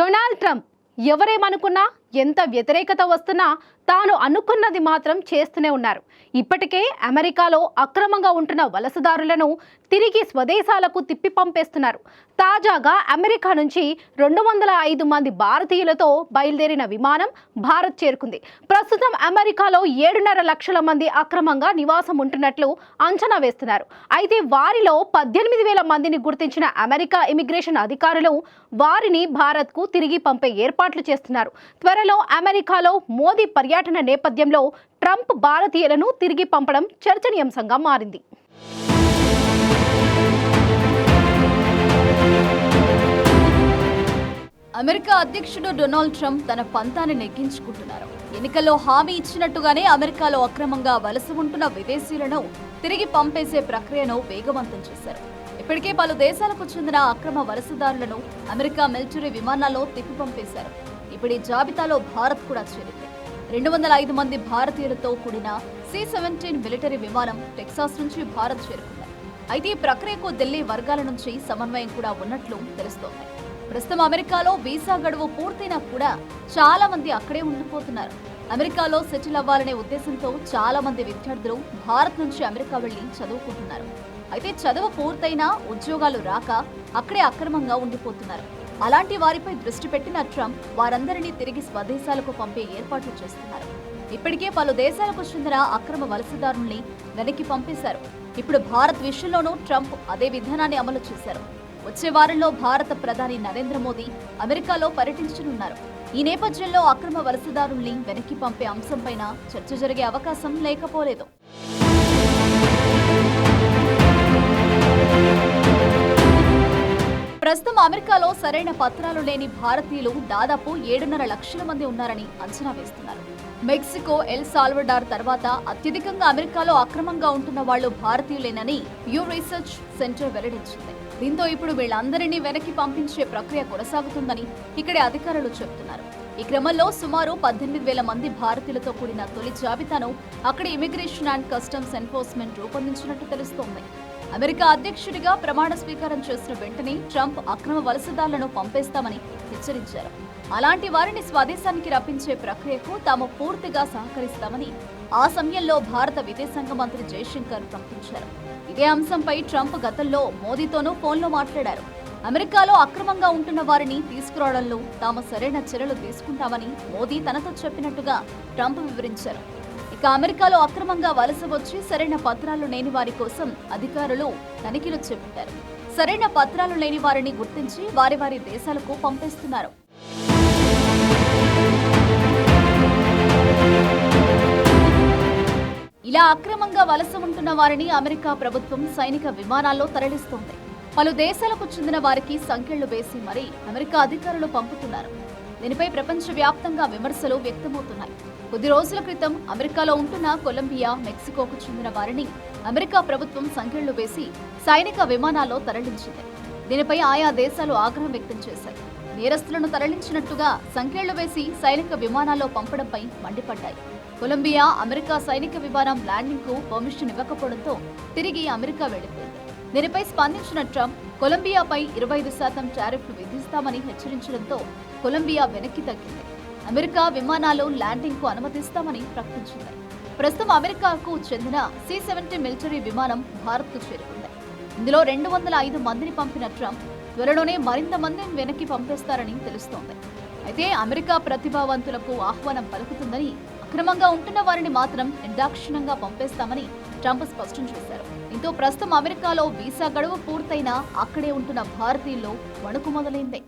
Donald Trump ఎవరేమనుకున్నా ఎంత వ్యతిరేకత వస్తున్నా తాను అనుకున్నది మాత్రం చేస్తూనే ఉన్నారు. ఇప్పటికే అమెరికాలో అక్రమంగా ఉంటున్న వలసదారులను తిరిగి స్వదేశాలకు తిప్పి పంపేస్తున్నారు. తాజాగా అమెరికా నుంచి రెండు వందల ఐదు మంది భారతీయులతో బయలుదేరిన విమానం భారత్ చేరుకుంది. ప్రస్తుతం అమెరికాలో ఏడున్నర లక్షల మంది అక్రమంగా నివాసం ఉంటున్నట్లు అంచనా వేస్తున్నారు. అయితే వారిలో పద్దెనిమిది వేల మందిని గుర్తించిన అమెరికా ఇమిగ్రేషన్ అధికారులు వారిని భారత్కు తిరిగి పంపే ఏర్పాట్లు చేస్తున్నారు. త్వరలో అమెరికాలో మోదీ పర్యటన నేపథ్యంలో ట్రంప్ భారతీయులను తిరిగి పంపడం చర్చనీయాంశంగా మారింది. అమెరికా అధ్యక్షుడు డొనాల్డ్ ట్రంప్ తన పంతాన్ని నెగ్గించుకుంటున్నారు. ఎన్నికల్లో హామీ ఇచ్చినట్టుగానే అమెరికాలో అక్రమంగా వలస ఉంటున్న విదేశీయులను తిరిగి పంపేసే ప్రక్రియను వేగవంతం చేశారు. ఇప్పటికే పలు దేశాలకు చెందిన అక్రమ వలసదారులను అమెరికా మిలిటరీ విమానాల్లో తిప్పి పంపేశారు. ఇప్పుడు ఈ జాబితాలో భారత్ కూడా చేరింది. రెండు వందల ఐదు మంది భారతీయులతో కూడిన సి సెవెంటీన్ మిలిటరీ విమానం టెక్సాస్ నుంచి భారత్ చేరుకుంది. అయితే ఈ ప్రక్రియకు ఢిల్లీ వర్గాల నుంచి సమన్వయం కూడా ఉన్నట్లు తెలుస్తోంది. ప్రస్తుతం అమెరికాలో వీసా గడువు పూర్తయినా కూడా చాలా మంది అక్కడే ఉండిపోతున్నారు. అమెరికాలో సెటిల్ అవ్వాలనే ఉద్దేశంతో చాలా మంది విద్యార్థులు భారత్ నుంచి అమెరికా వెళ్ళి చదువుకుంటున్నారు. అయితే చదువు పూర్తయినా ఉద్యోగాలు రాక అక్కడే అక్రమంగా ఉండిపోతున్నారు. అలాంటి వారిపై దృష్టి పెట్టిన ట్రంప్ వారందరినీ తిరిగి స్వదేశాలకు పంపే ఏర్పాట్లు చేస్తున్నారు. ఇప్పటికే పలు దేశాలకు చెందిన అక్రమ వలసదారుల్ని వెనక్కి పంపేశారు. ఇప్పుడు భారత్ విషయంలోనూ ట్రంప్ అదే విధానాన్ని అమలు చేశారు. వచ్చే వారంలో భారత ప్రధాని నరేంద్ర మోదీ అమెరికాలో పర్యటించనున్నారు. ఈ నేపథ్యంలో అక్రమ వలసదారుల్ని వెనక్కి పంపే అంశంపైన చర్చ జరిగే అవకాశం లేకపోలేదు. అమెరికాలో సరైన పత్రాలు లేని భారతీయులు దాదాపు ఏడున్నర లక్షల మంది ఉన్నారని అంచనా వేస్తున్నారు. మెక్సికో ఎల్ సాల్వడార్ తర్వాత అత్యధికంగా అమెరికాలో అక్రమంగా ఉంటున్న వాళ్ళు భారతీయులేనని యూ రీసెర్చ్ సెంటర్ వెల్లడించింది. దీంతో ఇప్పుడు వీళ్ళందరినీ వెనక్కి పంపించే ప్రక్రియ కొనసాగుతుందని ఇక్కడి అధికారులు చెబుతున్నారు. ఈ క్రమంలో సుమారు పద్దెనిమిది వేల మంది భారతీయులతో కూడిన తొలి జాబితాను అక్కడి ఇమిగ్రేషన్ అండ్ కస్టమ్స్ ఎన్ఫోర్స్మెంట్ రూపొందించినట్టు తెలుస్తోంది. అమెరికా అధ్యక్షుడిగా ప్రమాణ స్వీకారం చేసిన వెంటనే ట్రంప్ అక్రమ వలసదారులను పంపేస్తామని హెచ్చరించారు. అలాంటి వారిని స్వదేశానికి రప్పించే ప్రక్రియకు తాము పూర్తిగా సహకరిస్తామని ఆ సమయంలో భారత విదేశాంగ మంత్రి జయశంకర్ ప్రకటించారు. ఇదే అంశంపై ట్రంప్ గతంలో మోదీతోనూ ఫోన్లో మాట్లాడారు. అమెరికాలో అక్రమంగా ఉంటున్న వారిని తీసుకురావడంలో తాము సరైన చర్యలు తీసుకుంటామని మోదీ తనతో చెప్పినట్టుగా ట్రంప్ వివరించారు. ఇక అమెరికాలో అక్రమంగా వలస వచ్చి సరైన పత్రాలు లేని వారి కోసం అధికారులు తనిఖీలు చేపట్టారు. సరైన పత్రాలు లేని వారిని గుర్తించి వారి వారి దేశాలకు పంపిస్తున్నారు. ఇలా అక్రమంగా వలస ఉంటున్న వారిని అమెరికా ప్రభుత్వం సైనిక విమానాల్లో తరలిస్తోంది. పలు దేశాలకు చెందిన వారికి సంఖ్యలు వేసి మరీ అమెరికా అధికారులు పంపుతున్నారు. దీనిపై ప్రపంచవ్యాప్తంగా విమర్శలు వ్యక్తమవుతున్నాయి. కొద్ది రోజుల క్రితం అమెరికాలో ఉంటున్న కొలంబియా మెక్సికోకు చెందిన వారిని అమెరికా ప్రభుత్వం సంఖ్యలు వేసి సైనిక విమానాల్లో తరలించింది. దీనిపై ఆయా దేశాలు ఆగ్రహం వ్యక్తం చేశాయి. నేరస్తులను తరలించినట్టుగా సంఖ్యలు వేసి సైనిక విమానాల్లో పంపడంపై మండిపడ్డాయి. కొలంబియా అమెరికా సైనిక విమానం ల్యాండింగ్కు పర్మిషన్ ఇవ్వకపోవడంతో తిరిగి అమెరికా వెళ్ళిపోయింది దీనిపై స్పందించిన ట్రంప్ కొలంబియాపై ఇరవై ఐదు శాతం టారిఫ్లు విధిస్తామని హెచ్చరించడంతో కొలంబియా వెనక్కి తగ్గింది. అమెరికా విమానాలు ల్యాండింగ్కు అనుమతిస్తామని ప్రకటించింది. ప్రస్తుతం అమెరికాకు చెందిన సి సెవెంటీ మిలిటరీ విమానం భారత్కు చేరుకుంది. ఇందులో రెండు వందల ఐదు మందిని పంపిన ట్రంప్ త్వరలోనే మరింత మందిని వెనక్కి పంపేస్తారని తెలుస్తోంది. అయితే అమెరికా ప్రతిభావంతులకు ఆహ్వానం పలుకుతుందని అక్రమంగా ఉంటున్న వారిని మాత్రం నిర్దాక్షిణ్యంగా పంపేస్తామని ట్రంప్ స్పష్టం చేశారు. దీంతో ప్రస్తుతం అమెరికాలో వీసా గడువు పూర్తయినా అక్కడే ఉంటున్న భారతీయుల్లో వణుకు మొదలైంది.